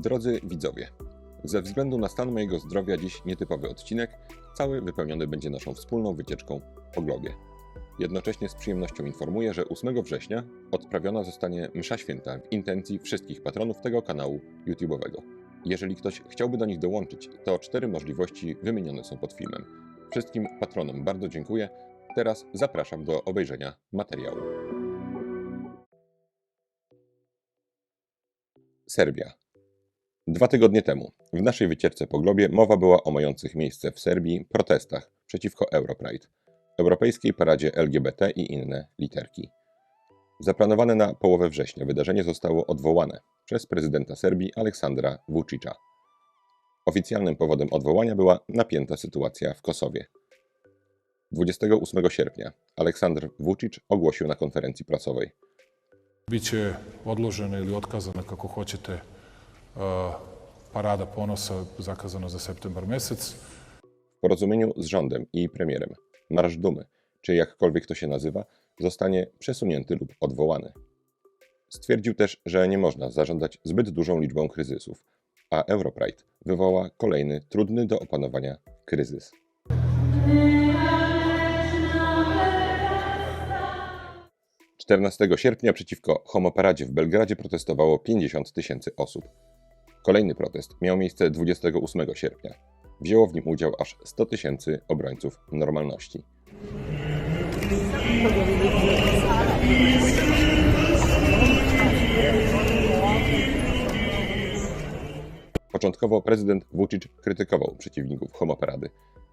Drodzy widzowie, ze względu na stan mojego zdrowia dziś nietypowy odcinek, cały wypełniony będzie naszą wspólną wycieczką po globie. Jednocześnie z przyjemnością informuję, że 8 września odprawiona zostanie msza święta w intencji wszystkich patronów tego kanału YouTube'owego. Jeżeli ktoś chciałby do nich dołączyć, to cztery możliwości wymienione są pod filmem. Wszystkim patronom bardzo dziękuję. Teraz zapraszam do obejrzenia materiału. Serbia. Dwa tygodnie temu w naszej wycieczce po globie mowa była o mających miejsce w Serbii protestach przeciwko Europride, europejskiej paradzie LGBT i inne literki. Zaplanowane na połowę września wydarzenie zostało odwołane przez prezydenta Serbii Aleksandra Vučića. Oficjalnym powodem odwołania była napięta sytuacja w Kosowie. 28 sierpnia Aleksandr Vučić ogłosił na konferencji prasowej – Biće odložena ili otkazana, kako hoćete, parada ponosa zakazana za septembar mesec. w porozumieniu z rządem i premierem Marsz Dumy, czy jakkolwiek to się nazywa, zostanie przesunięty lub odwołany. Stwierdził też, że nie można zażądać zbyt dużą liczbą kryzysów, a Europride wywoła kolejny trudny do opanowania kryzys. Czternastego sierpnia przeciwko homoparadzie w Belgradzie protestowało 50 tysięcy osób. Kolejny protest miał miejsce 28 sierpnia. Wzięło w nim udział aż 100 tysięcy obrońców normalności. Początkowo prezydent Vučić krytykował przeciwników homoparady.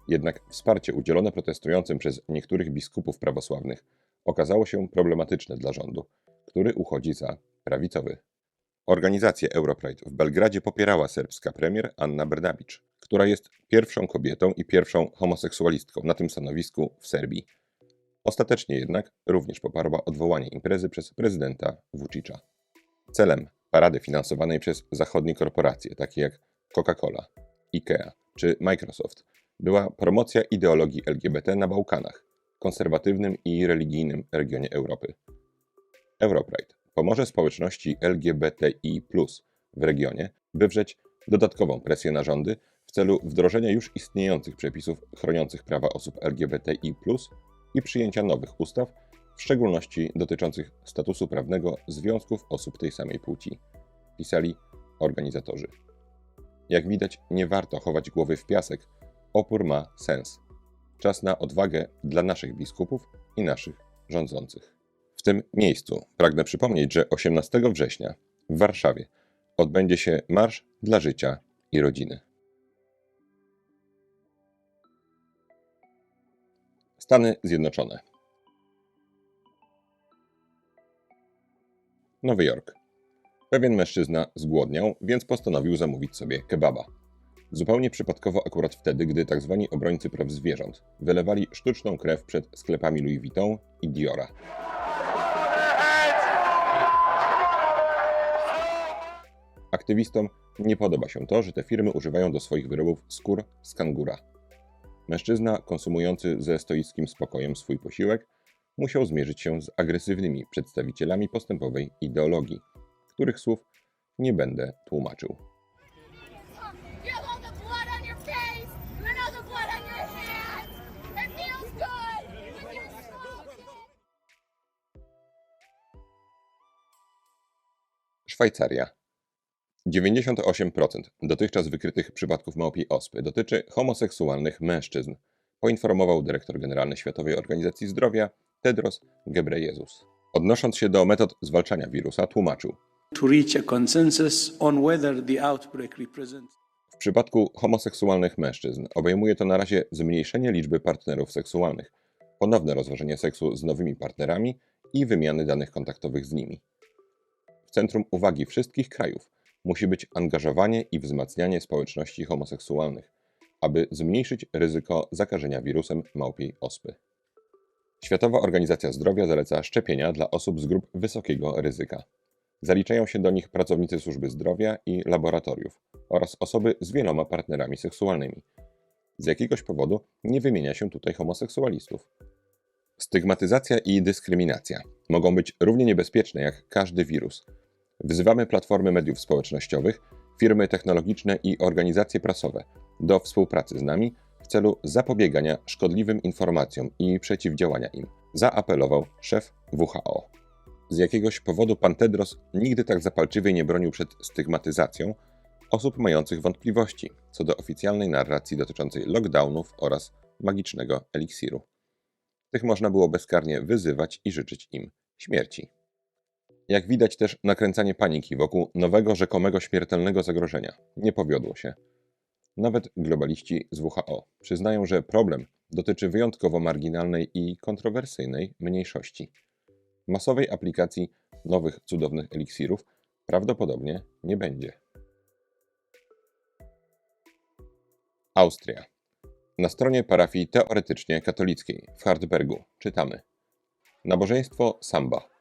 Jednak wsparcie udzielone protestującym przez niektórych biskupów prawosławnych okazało się problematyczne dla rządu, który uchodzi za prawicowy. Organizację Europride w Belgradzie popierała serbska premier Anna Brnabić, która jest pierwszą kobietą i pierwszą homoseksualistką na tym stanowisku w Serbii. Ostatecznie jednak również poparła odwołanie imprezy przez prezydenta Vučića. Celem parady finansowanej przez zachodnie korporacje, takie jak Coca-Cola, IKEA czy Microsoft, była promocja ideologii LGBT na Bałkanach, konserwatywnym i religijnym regionie Europy. Europride pomoże społeczności LGBTI w regionie wywrzeć dodatkową presję na rządy w celu wdrożenia już istniejących przepisów chroniących prawa osób LGBTI i przyjęcia nowych ustaw, w szczególności dotyczących statusu prawnego związków osób tej samej płci, pisali organizatorzy. Jak widać, nie warto chować głowy w piasek, opór ma sens. Czas na odwagę dla naszych biskupów i naszych rządzących. Tym miejscu pragnę przypomnieć, że 18 września w Warszawie odbędzie się Marsz dla Życia i Rodziny. Stany Zjednoczone. Nowy Jork. Pewien mężczyzna zgłodniał, więc postanowił zamówić sobie kebaba. Zupełnie przypadkowo akurat wtedy, gdy tzw. obrońcy praw zwierząt wylewali sztuczną krew przed sklepami Louis Vuitton i Diora. Aktywistom nie podoba się to, że te firmy używają do swoich wyrobów skór z kangura. Mężczyzna, konsumujący ze stoickim spokojem swój posiłek, musiał zmierzyć się z agresywnymi przedstawicielami postępowej ideologii, których słów nie będę tłumaczył. Szwajcaria. 98% dotychczas wykrytych przypadków małpiej ospy dotyczy homoseksualnych mężczyzn, poinformował dyrektor generalny Światowej Organizacji Zdrowia Tedros Ghebreyesus. Odnosząc się do metod zwalczania wirusa, tłumaczył: W przypadku homoseksualnych mężczyzn obejmuje to na razie zmniejszenie liczby partnerów seksualnych, ponowne rozważenie seksu z nowymi partnerami i wymiany danych kontaktowych z nimi. W centrum uwagi wszystkich krajów musi być angażowanie i wzmacnianie społeczności homoseksualnych, aby zmniejszyć ryzyko zakażenia wirusem małpiej ospy. Światowa Organizacja Zdrowia zaleca szczepienia dla osób z grup wysokiego ryzyka. Zaliczają się do nich pracownicy służby zdrowia i laboratoriów oraz osoby z wieloma partnerami seksualnymi. Z jakiegoś powodu nie wymienia się tutaj homoseksualistów. Stygmatyzacja i dyskryminacja mogą być równie niebezpieczne jak każdy wirus. Wzywamy platformy mediów społecznościowych, firmy technologiczne i organizacje prasowe do współpracy z nami w celu zapobiegania szkodliwym informacjom i przeciwdziałania im, zaapelował szef WHO. Z jakiegoś powodu pan Tedros nigdy tak zapalczywie nie bronił przed stygmatyzacją osób mających wątpliwości co do oficjalnej narracji dotyczącej lockdownów oraz magicznego eliksiru. Tych można było bezkarnie wyzywać i życzyć im śmierci. Jak widać też nakręcanie paniki wokół nowego rzekomego śmiertelnego zagrożenia nie powiodło się. Nawet globaliści z WHO przyznają, że problem dotyczy wyjątkowo marginalnej i kontrowersyjnej mniejszości. Masowej aplikacji nowych cudownych eliksirów prawdopodobnie nie będzie. Austria. Na stronie parafii teoretycznie katolickiej w Hartbergu czytamy: Nabożeństwo Samba.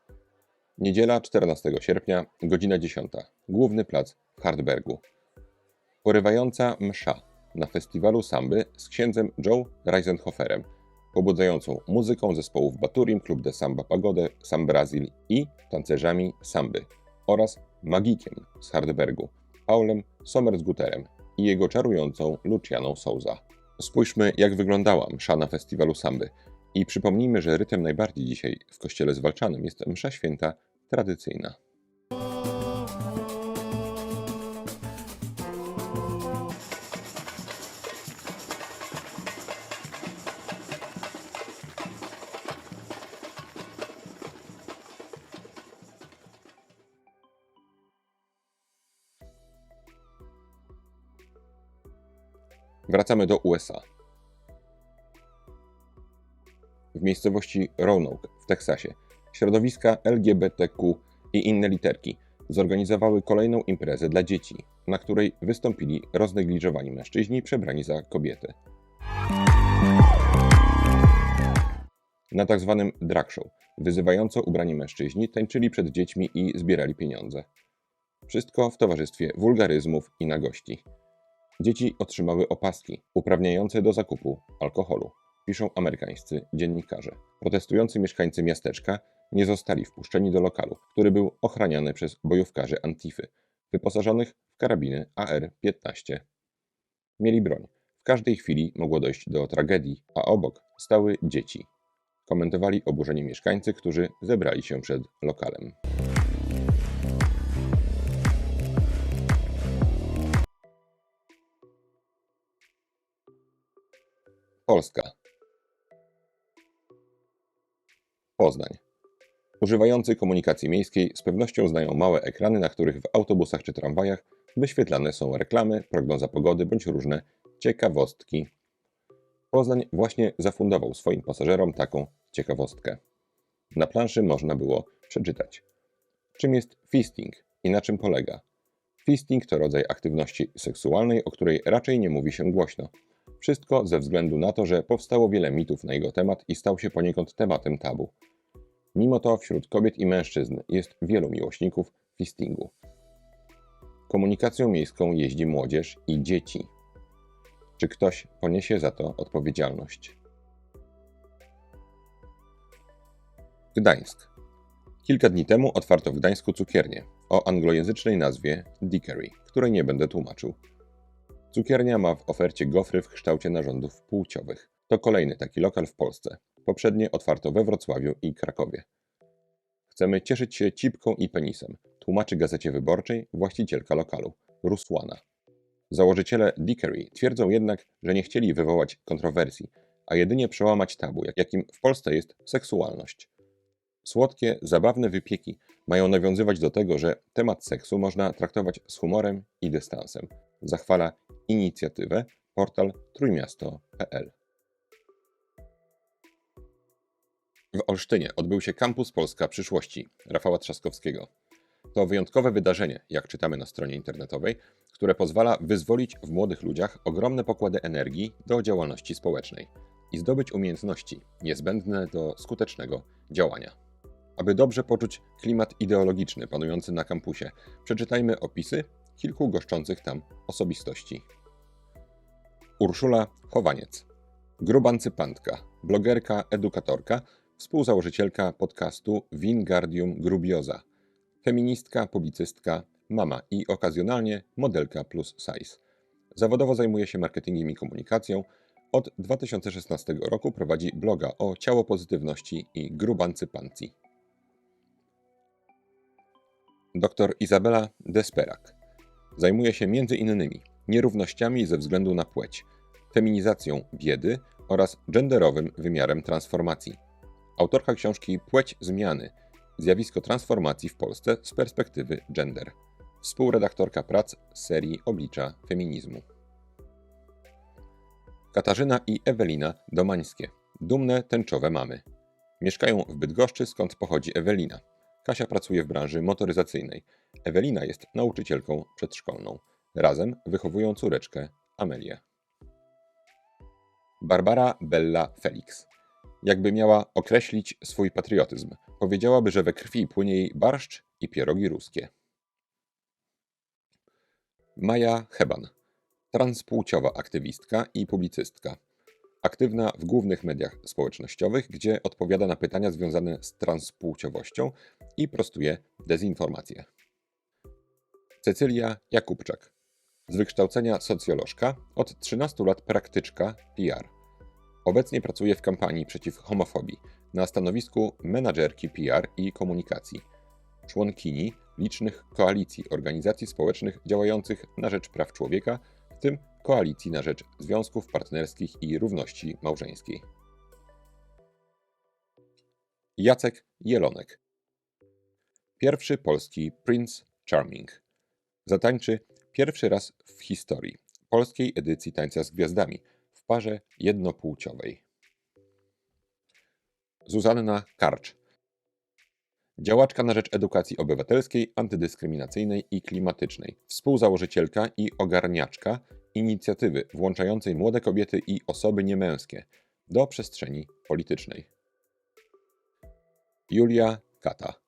Niedziela 14 sierpnia, godzina 10. Główny plac w Hartbergu. Porywająca msza na festiwalu samby z księdzem Joe Reisenhoferem, pobudzającą muzyką zespołów Baturim, Club de Samba Pagode, Sam Brazil i tancerzami samby oraz magikiem z Hartbergu, Paulem Sommersguterem i jego czarującą Lucianą Souza. Spójrzmy, jak wyglądała msza na festiwalu samby i przypomnijmy, że rytem najbardziej dzisiaj w kościele zwalczanym jest msza święta tradycyjna. Wracamy do USA. W miejscowości Roanoke w Teksasie środowiska LGBTQ i inne literki zorganizowały kolejną imprezę dla dzieci, na której wystąpili roznegliżowani mężczyźni przebrani za kobiety. Na tak zwanym drag show wyzywająco ubrani mężczyźni tańczyli przed dziećmi i zbierali pieniądze. Wszystko w towarzystwie wulgaryzmów i nagości. Dzieci otrzymały opaski uprawniające do zakupu alkoholu, piszą amerykańscy dziennikarze. Protestujący mieszkańcy miasteczka nie zostali wpuszczeni do lokalu, który był ochraniany przez bojówkarzy Antify, wyposażonych w karabiny AR-15. Mieli broń. W każdej chwili mogło dojść do tragedii, a obok stały dzieci. Komentowali oburzenie mieszkańcy, którzy zebrali się przed lokalem. Polska. Poznań. Używający komunikacji miejskiej z pewnością znają małe ekrany, na których w autobusach czy tramwajach wyświetlane są reklamy, prognoza pogody bądź różne ciekawostki. Poznań właśnie zafundował swoim pasażerom taką ciekawostkę. Na planszy można było przeczytać, czym jest fisting i na czym polega. Fisting to rodzaj aktywności seksualnej, o której raczej nie mówi się głośno. Wszystko ze względu na to, że powstało wiele mitów na jego temat i stał się poniekąd tematem tabu. Mimo to wśród kobiet i mężczyzn jest wielu miłośników fistingu. Komunikacją miejską jeździ młodzież i dzieci. Czy ktoś poniesie za to odpowiedzialność? Gdańsk. Kilka dni temu otwarto w Gdańsku cukiernię o anglojęzycznej nazwie Dickery, której nie będę tłumaczył. Cukiernia ma w ofercie gofry w kształcie narządów płciowych. To kolejny taki lokal w Polsce. Poprzednie otwarto we Wrocławiu i Krakowie. Chcemy cieszyć się cipką i penisem, tłumaczy Gazecie Wyborczej właścicielka lokalu, Rusłana. Założyciele Dickery twierdzą jednak, że nie chcieli wywołać kontrowersji, a jedynie przełamać tabu, jakim w Polsce jest seksualność. Słodkie, zabawne wypieki mają nawiązywać do tego, że temat seksu można traktować z humorem i dystansem. Zachwala inicjatywę portal trójmiasto.pl. W Olsztynie odbył się Kampus Polska Przyszłości Rafała Trzaskowskiego. To wyjątkowe wydarzenie, jak czytamy na stronie internetowej, które pozwala wyzwolić w młodych ludziach ogromne pokłady energii do działalności społecznej i zdobyć umiejętności niezbędne do skutecznego działania. Aby dobrze poczuć klimat ideologiczny panujący na kampusie, przeczytajmy opisy kilku goszczących tam osobistości. Urszula Chowaniec, grubancypantka, blogerka, edukatorka, współzałożycielka podcastu Wingardium Grubioza, feministka, publicystka, mama i okazjonalnie modelka plus size. Zawodowo zajmuje się marketingiem i komunikacją. Od 2016 roku prowadzi bloga o ciałopozytywności i grubancypancji. Dr Izabela Desperak zajmuje się między innymi nierównościami ze względu na płeć, feminizacją biedy oraz genderowym wymiarem transformacji. Autorka książki Płeć zmiany zjawisko transformacji w Polsce z perspektywy gender. Współredaktorka prac serii Oblicza feminizmu. Katarzyna i Ewelina Domańskie. Dumne tęczowe mamy. Mieszkają w Bydgoszczy, skąd pochodzi Ewelina. Kasia pracuje w branży motoryzacyjnej. Ewelina jest nauczycielką przedszkolną. Razem wychowują córeczkę Amelię. Barbara Bella Felix. Jakby miała określić swój patriotyzm, powiedziałaby, że we krwi płynie jej barszcz i pierogi ruskie. Maja Heban. Transpłciowa aktywistka i publicystka. Aktywna w głównych mediach społecznościowych, gdzie odpowiada na pytania związane z transpłciowością i prostuje dezinformacje. Cecylia Jakubczak. Z wykształcenia socjolożka, od 13 lat praktyczka PR. Obecnie pracuje w kampanii przeciw homofobii na stanowisku menadżerki PR i komunikacji. Członkini licznych koalicji organizacji społecznych działających na rzecz praw człowieka, w tym Koalicji na rzecz Związków Partnerskich i Równości Małżeńskiej. Jacek Jelonek. Pierwszy polski Prince Charming. Zatańczy pierwszy raz w historii polskiej edycji Tańca z Gwiazdami w parze jednopłciowej. Zuzanna Karcz. Działaczka na rzecz edukacji obywatelskiej, antydyskryminacyjnej i klimatycznej, współzałożycielka i ogarniaczka inicjatywy włączającej młode kobiety i osoby niemęskie do przestrzeni politycznej. Julia Kata.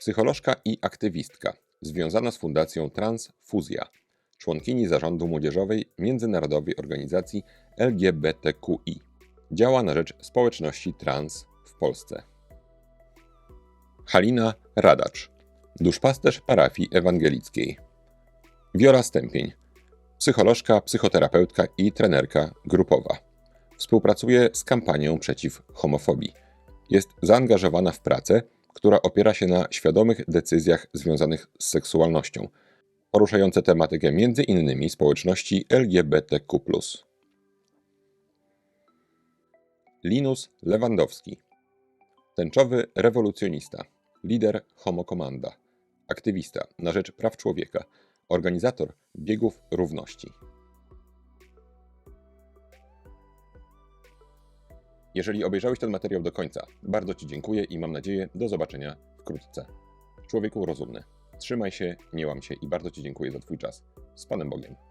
Psycholożka i aktywistka, związana z Fundacją Transfuzja, członkini zarządu młodzieżowej Międzynarodowej Organizacji LGBTQI. Działa na rzecz społeczności trans w Polsce. Halina Radacz, duszpasterz parafii ewangelickiej. Wiola Stępień, psycholożka, psychoterapeutka i trenerka grupowa. Współpracuje z kampanią przeciw homofobii. Jest zaangażowana w pracę, która opiera się na świadomych decyzjach związanych z seksualnością, poruszające tematykę m.in. społeczności LGBTQ. Linus Lewandowski, tęczowy rewolucjonista, lider Homo Komanda, aktywista na rzecz praw człowieka, organizator biegów równości. Jeżeli obejrzałeś ten materiał do końca, bardzo Ci dziękuję i mam nadzieję do zobaczenia wkrótce. Człowieku rozumny, trzymaj się, nie łam się i bardzo Ci dziękuję za Twój czas. Z Panem Bogiem.